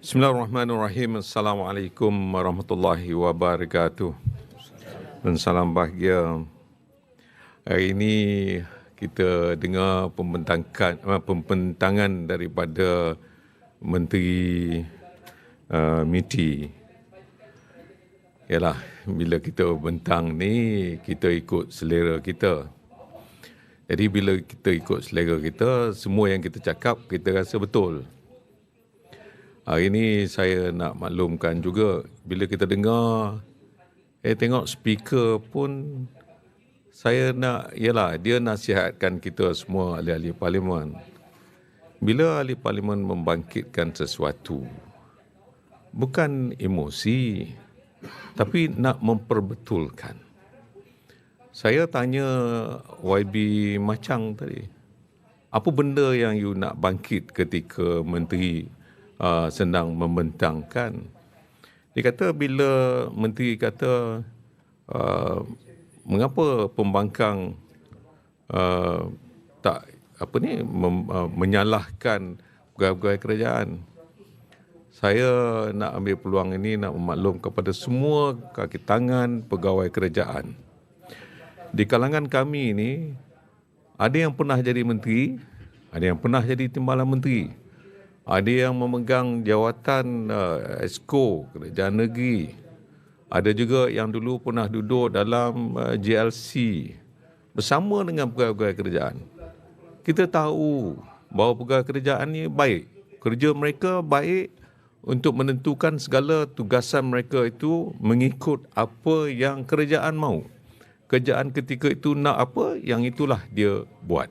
Bismillahirrahmanirrahim. Assalamualaikum warahmatullahi wabarakatuh. Dan salam bahagia. Hari ini kita dengar pembentangan, pembentangan daripada Menteri uh, MITI. Yalah, bila kita bentang ni, kita ikut selera kita. Jadi bila kita ikut selera kita, semua yang kita cakap, kita rasa betul. Hari ini saya nak maklumkan juga bila kita dengar eh tengok speaker pun saya nak ialah dia nasihatkan kita semua ahli-ahli parlimen. Bila ahli parlimen membangkitkan sesuatu bukan emosi tapi nak memperbetulkan. Saya tanya YB Macang tadi, apa benda yang you nak bangkit ketika menteri uh, sedang membentangkan. Dia kata bila menteri kata uh, mengapa pembangkang uh, tak apa ni mem, uh, menyalahkan pegawai-pegawai kerajaan. Saya nak ambil peluang ini nak memaklum kepada semua kaki tangan pegawai kerajaan. Di kalangan kami ini ada yang pernah jadi menteri, ada yang pernah jadi timbalan menteri ada yang memegang jawatan uh, esko kerajaan negeri. Ada juga yang dulu pernah duduk dalam uh, JLC bersama dengan pegawai-pegawai kerajaan. Kita tahu bahawa pegawai kerajaan ni baik. Kerja mereka baik untuk menentukan segala tugasan mereka itu mengikut apa yang kerajaan mahu kerajaan ketika itu nak apa yang itulah dia buat.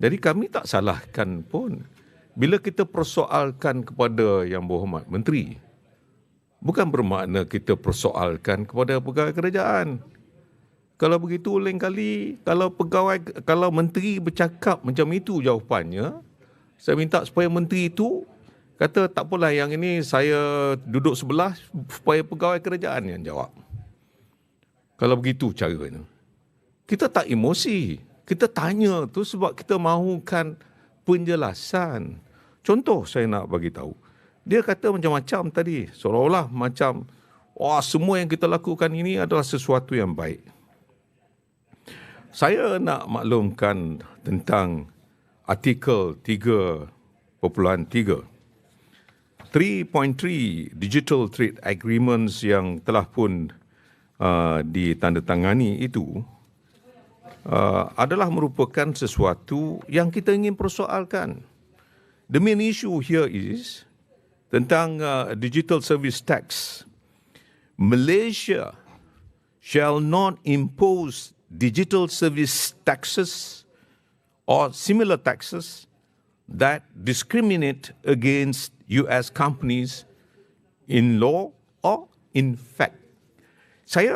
Jadi kami tak salahkan pun bila kita persoalkan kepada yang berhormat menteri bukan bermakna kita persoalkan kepada pegawai kerajaan. Kalau begitu lain kali kalau pegawai kalau menteri bercakap macam itu jawapannya saya minta supaya menteri itu kata tak apalah yang ini saya duduk sebelah supaya pegawai kerajaan yang jawab. Kalau begitu caranya. Kita tak emosi. Kita tanya tu sebab kita mahukan penjelasan. Contoh saya nak bagi tahu. Dia kata macam-macam tadi, seolah-olah macam wah semua yang kita lakukan ini adalah sesuatu yang baik. Saya nak maklumkan tentang artikel 3.3 3.3 Digital Trade Agreements yang telah pun uh, ditandatangani itu uh, adalah merupakan sesuatu yang kita ingin persoalkan. The main issue here is tentang uh, digital service tax. Malaysia shall not impose digital service taxes or similar taxes that discriminate against US companies in law or in fact. Saya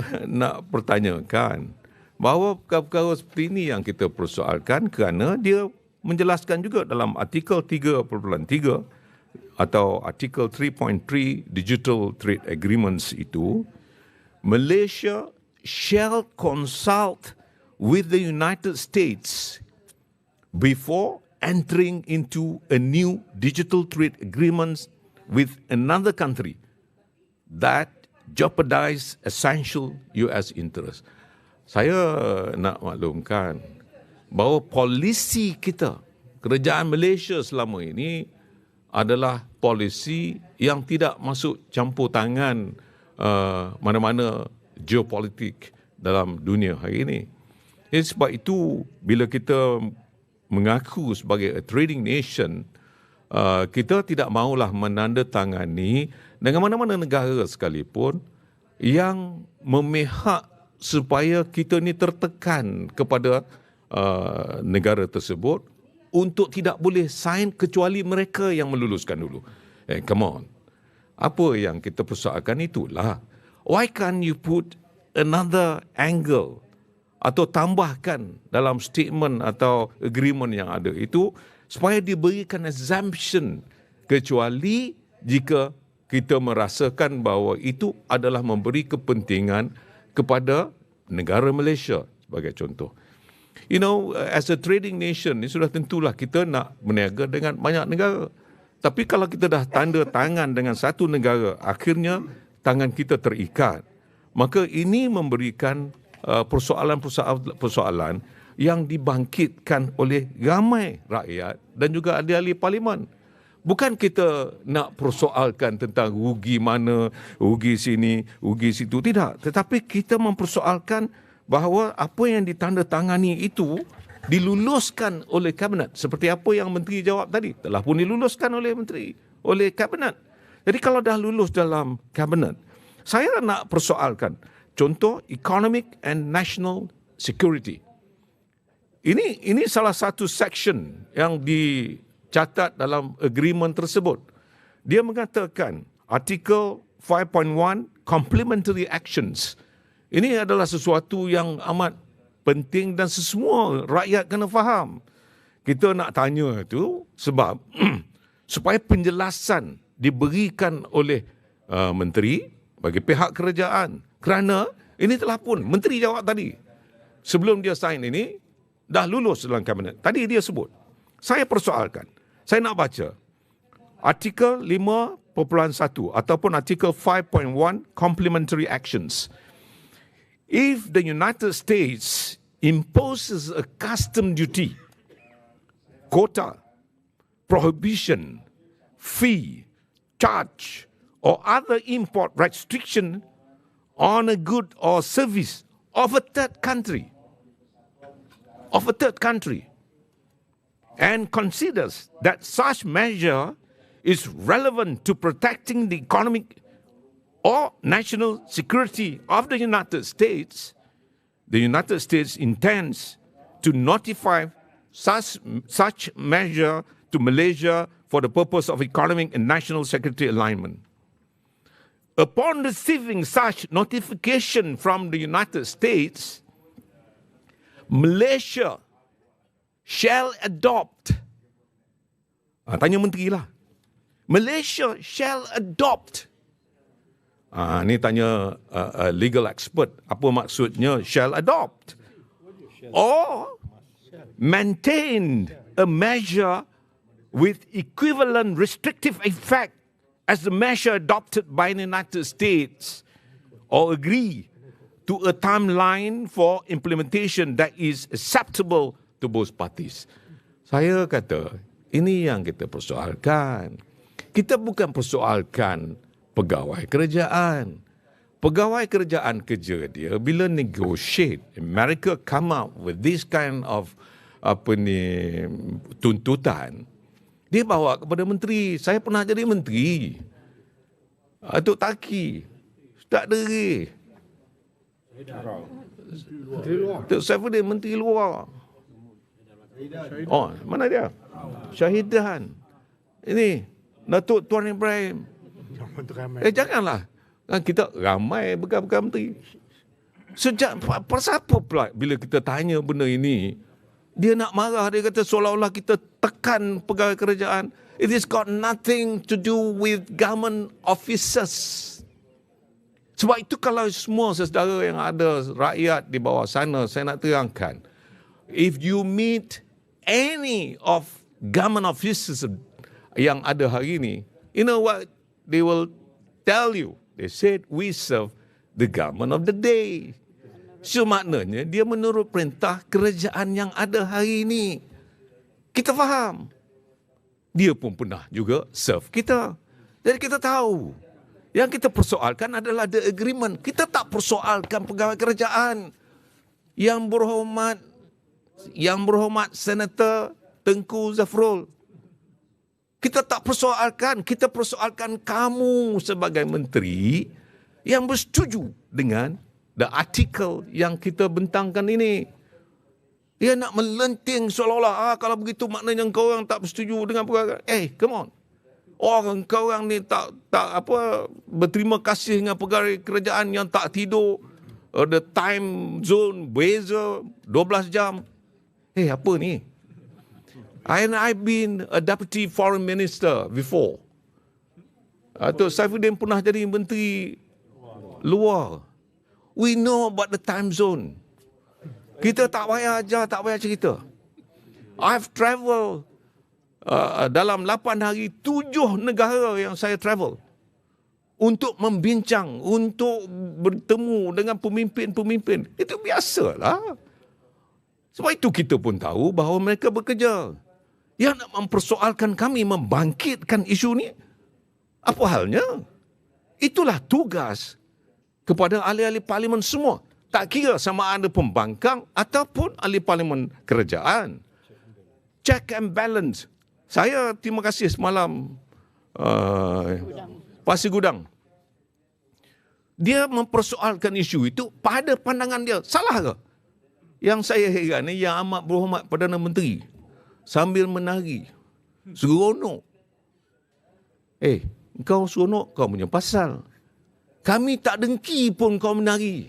nak pertanyakan, bahawa perkara-perkara seperti ini yang kita persoalkan kerana dia menjelaskan juga dalam artikel 3.3 atau artikel 3.3 Digital Trade Agreements itu Malaysia shall consult with the United States before entering into a new digital trade agreement with another country that jeopardize essential US interests saya nak maklumkan bahawa polisi kita, kerajaan Malaysia selama ini adalah polisi yang tidak masuk campur tangan uh, mana-mana geopolitik dalam dunia hari ini. Jadi sebab itu bila kita mengaku sebagai a trading nation, uh, kita tidak maulah menandatangani dengan mana-mana negara sekalipun yang memihak supaya kita ni tertekan kepada uh, negara tersebut untuk tidak boleh sign kecuali mereka yang meluluskan dulu. Eh, come on. Apa yang kita persoalkan itulah. Why can't you put another angle atau tambahkan dalam statement atau agreement yang ada itu supaya diberikan exemption kecuali jika kita merasakan bahawa itu adalah memberi kepentingan kepada negara Malaysia sebagai contoh. You know, as a trading nation, ini sudah tentulah kita nak berniaga dengan banyak negara. Tapi kalau kita dah tanda tangan dengan satu negara, akhirnya tangan kita terikat. Maka ini memberikan uh, persoalan-persoalan yang dibangkitkan oleh ramai rakyat dan juga ahli-ahli parlimen. Bukan kita nak persoalkan tentang rugi mana, rugi sini, rugi situ. Tidak. Tetapi kita mempersoalkan bahawa apa yang ditandatangani itu diluluskan oleh kabinet. Seperti apa yang menteri jawab tadi. Telah pun diluluskan oleh menteri, oleh kabinet. Jadi kalau dah lulus dalam kabinet, saya nak persoalkan contoh economic and national security. Ini ini salah satu section yang di catat dalam agreement tersebut. Dia mengatakan artikel 5.1 complementary actions. Ini adalah sesuatu yang amat penting dan semua rakyat kena faham. Kita nak tanya itu sebab supaya penjelasan diberikan oleh uh, menteri bagi pihak kerajaan kerana ini telah pun menteri jawab tadi sebelum dia sign ini dah lulus dalam kabinet. Tadi dia sebut. Saya persoalkan. Saya nak baca artikel 5.1 ataupun artikel 5.1 complementary actions. If the United States imposes a custom duty, quota, prohibition, fee, charge, or other import restriction on a good or service of a third country, of a third country, and considers that such measure is relevant to protecting the economic or national security of the United States, the United States intends to notify such, such measure to Malaysia for the purpose of economic and national security alignment. Upon receiving such notification from the United States, Malaysia shall adopt. Ha, tanya menteri lah. Malaysia shall adopt. Ha, ni tanya uh, uh, legal expert. Apa maksudnya shall adopt? Or maintain a measure with equivalent restrictive effect as the measure adopted by the United States or agree to a timeline for implementation that is acceptable to both. Saya kata, ini yang kita persoalkan. Kita bukan persoalkan pegawai kerajaan. Pegawai kerajaan kerja dia bila negotiate, America come up with this kind of apa ni tuntutan. Dia bawa kepada menteri. Saya pernah jadi menteri. Atuk Taki. Tak deri. Menteri luar. Tok Saifuddin menteri luar. Oh, mana dia? Syahidan. Ini Datuk Tuan Ibrahim. Eh janganlah. Kan kita ramai bekas-bekas menteri. Sejak pasal apa pula bila kita tanya benda ini, dia nak marah dia kata seolah-olah kita tekan pegawai kerajaan. It has got nothing to do with government officers. Sebab itu kalau semua sesedara yang ada rakyat di bawah sana, saya nak terangkan. If you meet any of government officers yang ada hari ini, you know what they will tell you? They said, we serve the government of the day. So maknanya dia menurut perintah kerajaan yang ada hari ini. Kita faham. Dia pun pernah juga serve kita. Jadi kita tahu. Yang kita persoalkan adalah the agreement. Kita tak persoalkan pegawai kerajaan. Yang berhormat yang berhormat Senator Tengku Zafrul. Kita tak persoalkan, kita persoalkan kamu sebagai menteri yang bersetuju dengan the article yang kita bentangkan ini. Dia nak melenting seolah-olah ah, kalau begitu maknanya kau orang tak bersetuju dengan perkara. Eh, come on. Orang kau orang ni tak tak apa berterima kasih dengan pegawai kerajaan yang tak tidur. Uh, the time zone beza 12 jam. Hey, apa ni? And I've been a deputy foreign minister before. Atau Saifuddin pernah jadi menteri luar. We know about the time zone. Kita tak payah ajar, tak payah cerita. I've travel uh, dalam 8 hari 7 negara yang saya travel untuk membincang, untuk bertemu dengan pemimpin-pemimpin. Itu biasalah. Sebab itu kita pun tahu bahawa mereka bekerja. Yang nak mempersoalkan kami membangkitkan isu ni, apa halnya? Itulah tugas kepada ahli-ahli parlimen semua. Tak kira sama ada pembangkang ataupun ahli parlimen kerajaan. Check and balance. Saya terima kasih semalam uh, Pasir Gudang. Dia mempersoalkan isu itu pada pandangan dia. Salah ke? Yang saya heran ni yang amat berhormat Perdana Menteri sambil menari. Seronok. Eh, kau seronok kau punya pasal. Kami tak dengki pun kau menari.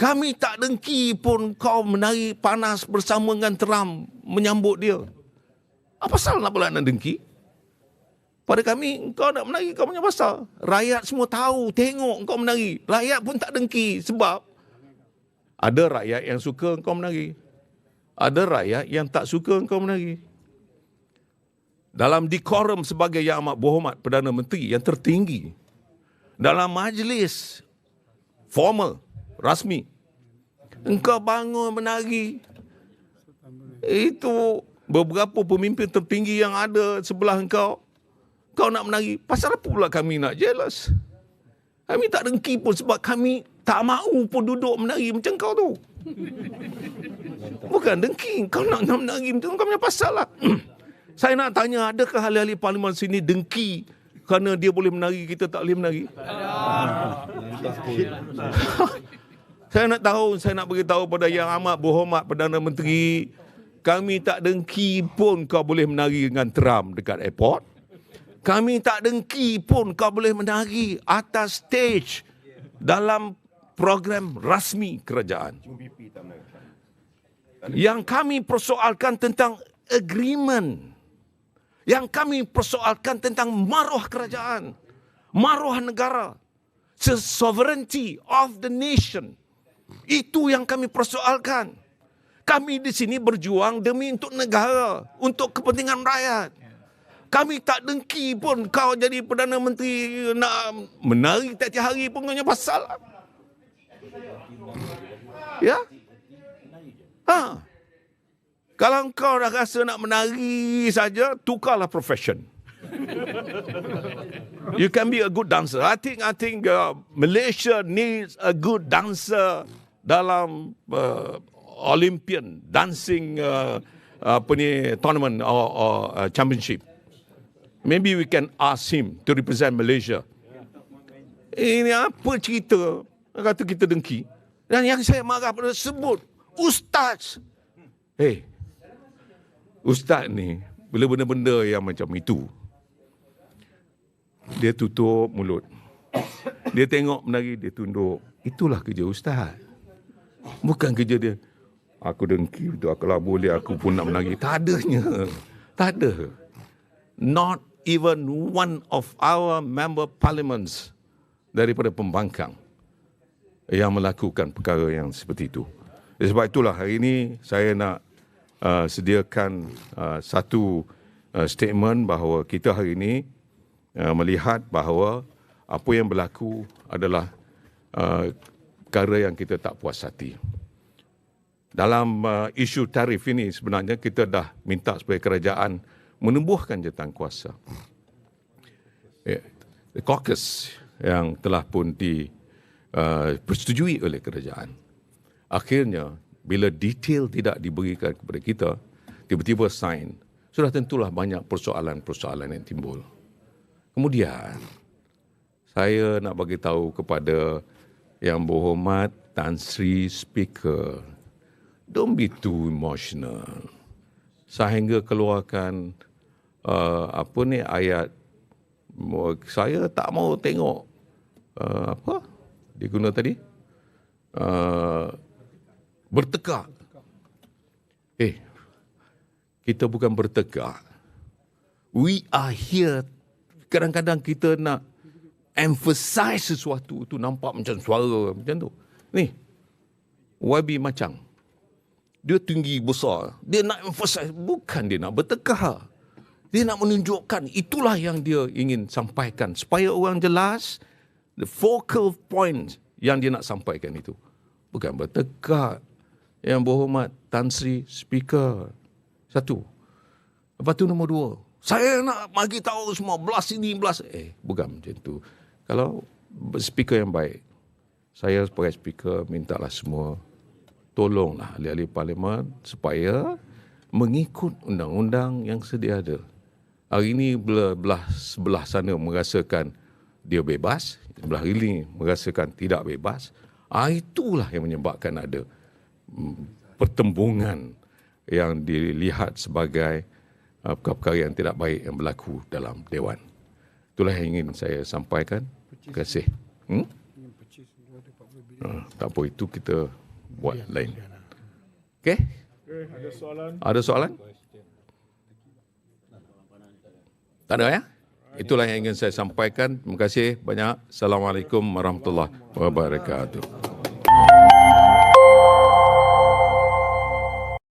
Kami tak dengki pun kau menari panas bersama dengan Trump menyambut dia. Apa pasal nak pula nak dengki? Pada kami, kau nak menari, kau punya pasal. Rakyat semua tahu, tengok kau menari. Rakyat pun tak dengki sebab ada rakyat yang suka engkau menari. Ada rakyat yang tak suka engkau menari. Dalam dekorum sebagai yang amat berhormat Perdana Menteri yang tertinggi. Dalam majlis formal, rasmi. Engkau bangun menari. Itu beberapa pemimpin tertinggi yang ada sebelah engkau. Kau nak menari. Pasal apa pula kami nak jealous? Kami tak dengki pun sebab kami tak mahu pun duduk menari macam kau tu. Bukan dengki. Kau nak, nak menari macam kau punya pasal lah. Saya nak tanya, adakah ahli-ahli parlimen sini dengki kerana dia boleh menari, kita tak boleh menari? saya nak tahu, saya nak beritahu pada yang amat berhormat Perdana Menteri, kami tak dengki pun kau boleh menari dengan Trump dekat airport. Kami tak dengki pun kau boleh menari atas stage dalam program rasmi kerajaan. Yang kami persoalkan tentang agreement. Yang kami persoalkan tentang maruah kerajaan. Maruah negara. The sovereignty of the nation. Itu yang kami persoalkan. Kami di sini berjuang demi untuk negara, untuk kepentingan rakyat. Kami tak dengki pun kau jadi Perdana Menteri nak menari tiap-tiap hari pun kau pasal. Ya? Ha. Kalau kau dah rasa nak menari saja, tukarlah profession. you can be a good dancer. I think I think uh, Malaysia needs a good dancer dalam uh, Olympian dancing uh, apa ni tournament or, or uh, championship. Maybe we can ask him to represent Malaysia. Ini apa cerita? Kata kita dengki. Dan yang saya marah pada sebut, Ustaz. Eh, hey, Ustaz ni, bila benda-benda yang macam itu, dia tutup mulut. Dia tengok menari, dia tunduk. Itulah kerja Ustaz. Bukan kerja dia. Aku dengki tu, kalau boleh aku pun nak menari. Tak adanya. Tak ada. Not even one of our member parliaments daripada pembangkang yang melakukan perkara yang seperti itu. Sebab itulah hari ini saya nak uh, sediakan uh, satu uh, statement bahawa kita hari ini uh, melihat bahawa apa yang berlaku adalah uh, perkara yang kita tak puas hati. Dalam uh, isu tarif ini sebenarnya kita dah minta supaya kerajaan menumbuhkan jawatan kuasa. Eh, caucus yang telah pun dipersetujui uh, oleh kerajaan. Akhirnya, bila detail tidak diberikan kepada kita, tiba-tiba sign, sudah tentulah banyak persoalan-persoalan yang timbul. Kemudian, saya nak bagi tahu kepada yang berhormat Tan Sri Speaker, don't be too emotional. Sehingga keluarkan uh, apa ni ayat saya tak mau tengok. Uh, apa diguna tadi? Uh, bertekak. Eh kita bukan bertekak. We are here. Kadang-kadang kita nak emphasize sesuatu tu nampak macam suara macam tu. Ni YB macam dia tinggi besar. Dia nak emphasize. Bukan dia nak bertekah. Dia nak menunjukkan itulah yang dia ingin sampaikan. Supaya orang jelas the focal point yang dia nak sampaikan itu. Bukan bertekak. Yang berhormat Tan Sri Speaker. Satu. Lepas tu nombor dua. Saya nak bagi tahu semua belas ini belas. Eh, bukan macam tu. Kalau speaker yang baik, saya sebagai speaker mintalah semua tolonglah ahli-ahli parlimen supaya mengikut undang-undang yang sedia ada. Hari ini belah, belah sebelah sana merasakan dia bebas, sebelah ini merasakan tidak bebas. Ah, itulah yang menyebabkan ada mm, pertembungan yang dilihat sebagai uh, perkara-perkara yang tidak baik yang berlaku dalam Dewan. Itulah yang ingin saya sampaikan. Terima kasih. Hmm? Uh, tak apa, itu kita buat lain. Okey? Ada soalan? Ada soalan? Tak ada ya? Itulah yang ingin saya sampaikan. Terima kasih banyak. Assalamualaikum warahmatullahi wabarakatuh.